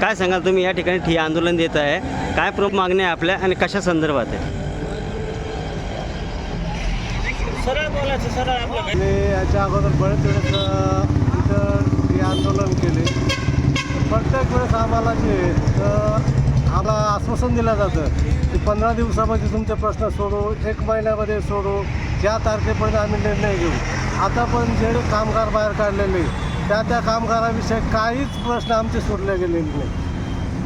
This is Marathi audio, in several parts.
काय सांगाल तुम्ही? या ठिकाणी ठिय्या आंदोलन देत आहे. काय प्रमुख मागण्या आपल्या आणि कशा संदर्भात आहे? आणि याच्या अगोदर बरेच वेळेस इथं हे आंदोलन केले. प्रत्येक वेळेस आम्हाला जे तर आम्हाला आश्वासन दिलं जातं की पंधरा दिवसामध्ये तुमचे प्रश्न सोडू एक महिन्यामध्ये सोडू ज्या तारखेपर्यंत आम्ही निर्णय घेऊ. आता पण जे कामगार बाहेर काढलेले त्या त्या कामगाराविषयी काहीच प्रश्न आमचे सोडले गेलेले नाही.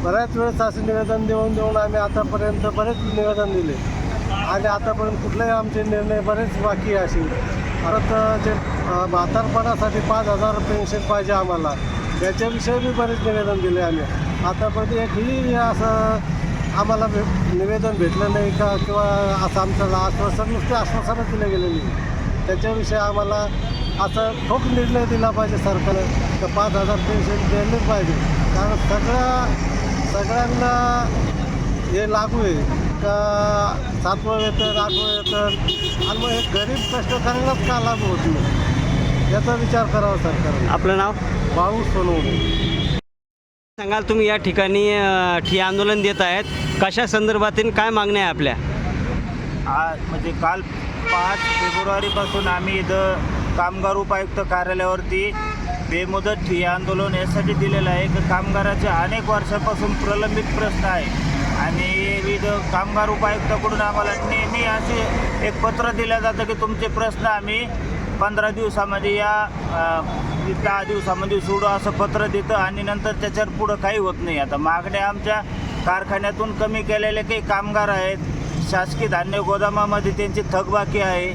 बऱ्याच वेळेस असे निवेदन देऊन देऊन आम्ही आतापर्यंत बरेच निवेदन दिले. आणि आतापर्यंत कुठलेही आमचे निर्णय बरेच बाकी असेल असे परत जे म्हातारपणासाठी पाच हजार पेन्शन पाहिजे आम्हाला. याच्याविषयी बी बरेच निवेदन दिले आम्ही. आतापर्यंत एकही असं आम्हाला भे निवेदन भेटलं नाही का? किंवा असं आमचं आश्वासन नुसते आश्वासनच दिले गेलेली त्याच्याविषयी आम्हाला असं ठोक निर्णय दिला पाहिजे सरकारनं. तर पाच हजार पेन्शन द्यायलाच पाहिजे. कारण सगळ्या सगळ्यांना हे लागू आहे. का सातवं वेतन आठवं वेतन आणि मग हे गरीब कष्टकऱ्यांनाच का लागू होत नाही. याचा विचार करावा सरकारने. आपलं नाव? बाळू सोनवणे. सांगाल तुम्ही या ठिकाणी अ, ठिय्या आंदोलन देत आहेत. कशा संदर्भातील काय मागण्या आहे आपल्या? आज म्हणजे काल पाच फेब्रुवारीपासून आम्ही इथं कामगार उपायुक्त कार्यालयावरती बेमुदत ठिय्या आंदोलन यासाठी दिलेलं आहे. की कामगाराचे अनेक वर्षापासून प्रलंबित प्रश्न आहे आणि विविध कामगार उपायुक्ताकडून आम्हाला नेहमी असे एक पत्र दिलं जातं की तुमचे प्रश्न आम्ही पंधरा दिवसामध्ये या दहा दिवसामध्ये सोडू असं पत्र देतं आणि नंतर त्याच्यावर पुढं काही होत नाही. आता मागण्या आमच्या कारखान्यातून कमी केलेले काही कामगार आहेत. शासकीय धान्य गोदामामध्ये त्यांची थकबाकी आहे.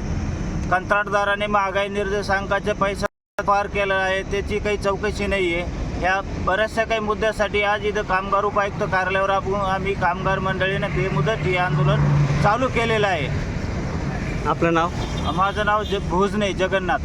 कंत्राटदाराने महागाई निर्देशांकाचे पैसा पार केला आहे त्याची काही चौकशी नाही आहे ह्या बऱ्याचशा काही मुद्द्यासाठी आज इथं कामगार उपायुक्त कार्यालयावर आपण आम्ही कामगार मंडळीनं बेमुदत हे आंदोलन चालू केलेलं आहे. आपलं नाव? माझं नाव ज भोजने जगन्नाथ.